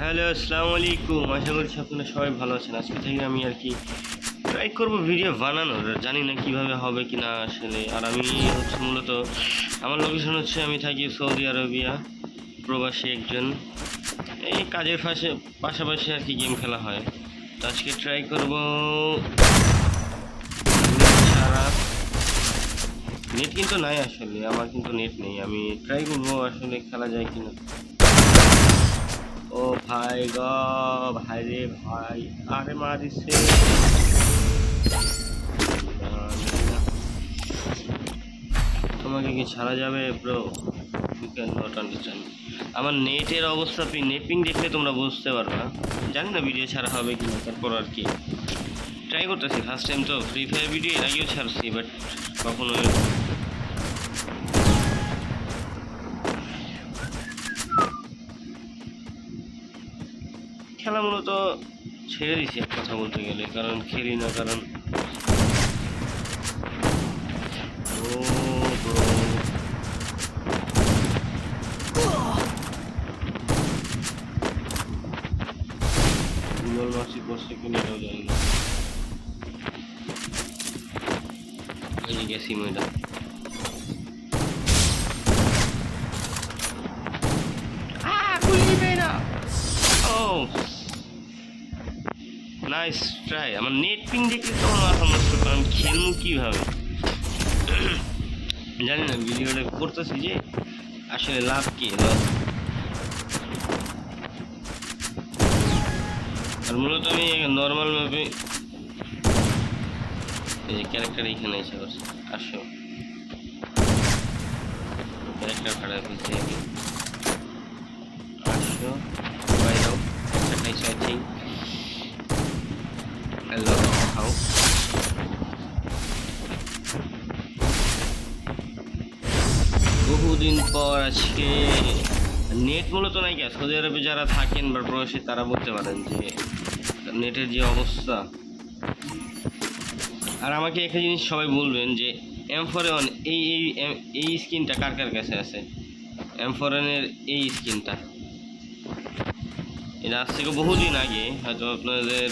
Hello, আসসালামু আলাইকুম। আশা করছি আপনারা সবাই ভালো আছেন। আজকে থেকে আমি আর কি ট্রাই করব ভিডিও বানানোর। জানি না কীভাবে হবে কি না আসলে। আর আমি হচ্ছে মূলত, আমার লোকেশন হচ্ছে আমি থাকি সৌদি আরবিয়া। প্রবাসী একজন। এই কাজের পাশে, পাশাপাশি আর কি গেম খেলা হয়। তো আজকে ট্রাই করব নেট কিন্তু নাই আসলে। আমার কিন্তু নেট নেই। আমি ট্রাই করব আসলে খেলা যায় কিনা। ও ভাই গ, ভাই রে ভাই, আরে মারিছে তোমাকে কি ছাড়া যাবে bro you can not understand আমার নেটের অবস্থা নেপিং দেখলে তোমরা বুঝতে পারবে। জানি না ভিডিও ছাড়া হবে কি না, তারপর আর কি। ট্রাই করতেছি ফার্স্ট টাইম তো ফ্রি ফায়ার ভিডিও এর আগেও ছাড়ছি বাট কখনো খেলা মূলত ছেড়ে দিছি, এক কথা বলতে গেলে। কারণ খেলি না, কারণ। গুগল মাসি করছে কিনা এটাও জানি না। গেছি না। ও। নাইস ট্রাই আমার নেট পিং দেখলে তো আমার মাথা কারণ খেলব কীভাবে? জানি না, ভিডিওটা করতেছি যে আসলে লাভ কি লস আর মূলত আমি নর্মাল এই যে ক্যারেক্টার এখানে এসে করছে আসো। ক্যারেক্টার খারাপ হয়েছে। আমি আসো বাইরেও একটা থিঙ্ক হ্যালো হাউ বহুদিন পর আজকে নেট মূলত নাই কে সৌদি আরবে যারা থাকেন বা প্রবাসী, তারা বলতে পারেন যে নেটের যে অবস্থা। আর আমাকে একটা জিনিস সবাই বলবেন যে এম ফোর এই এই এই স্কিনটা কার কার কাছে আছে? ফোর এই স্কিনটা এটা আজ থেকে বহুদিন আগে, হয়তো আপনাদের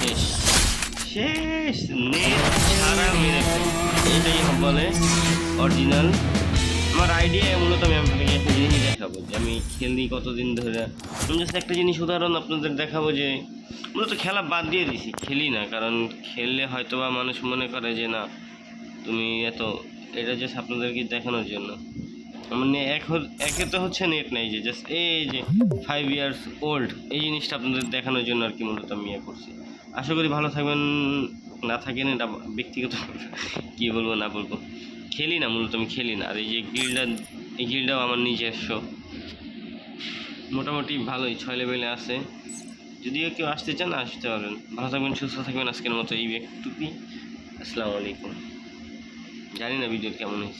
শেষ শেষ নেট। এটাই বলে অরিজিনাল আমার আইডিয়া মূলত আমি আপনাকে একটা জিনিস দেখাবো যে আমি খেলি কতদিন ধরে। আমি জাস্ট একটা জিনিস উদাহরণ আপনাদের দেখাবো যে, মূলত খেলা বাদ দিয়ে দিছি, খেলি না। কারণ খেললে হয়তো বা মানুষ মনে করে যে, না, তুমি এত এটা জাস্ট আপনাদেরকে দেখানোর জন্য। মানে হ- একে তো হচ্ছে নেট নাই যে জাস্ট এই যে ফাইভ ইয়ার্স ওল্ড এই জিনিসটা আপনাদের দেখানোর জন্য আর কি মূলত আমি ইয়ে করছি। আশা করি ভালো থাকবেন, না থাকেন এটা ব্যক্তিগত কী বলব, না বলব। খেলি না, মূলত আমি খেলি না। আর এই যে গিলটা এই গিলটাও আমার নিজস্ব। মোটামুটি ভালোই, ছয় লেভেলে আছে। যদিও কেউ আসতে চান আসতে পারবেন। ভালো থাকবেন, সুস্থ থাকবেন। আজকের মতো এই ব্যক্তিটি। আসসালামু আলাইকুম। জানি না ভিডিও কেমন হয়েছে।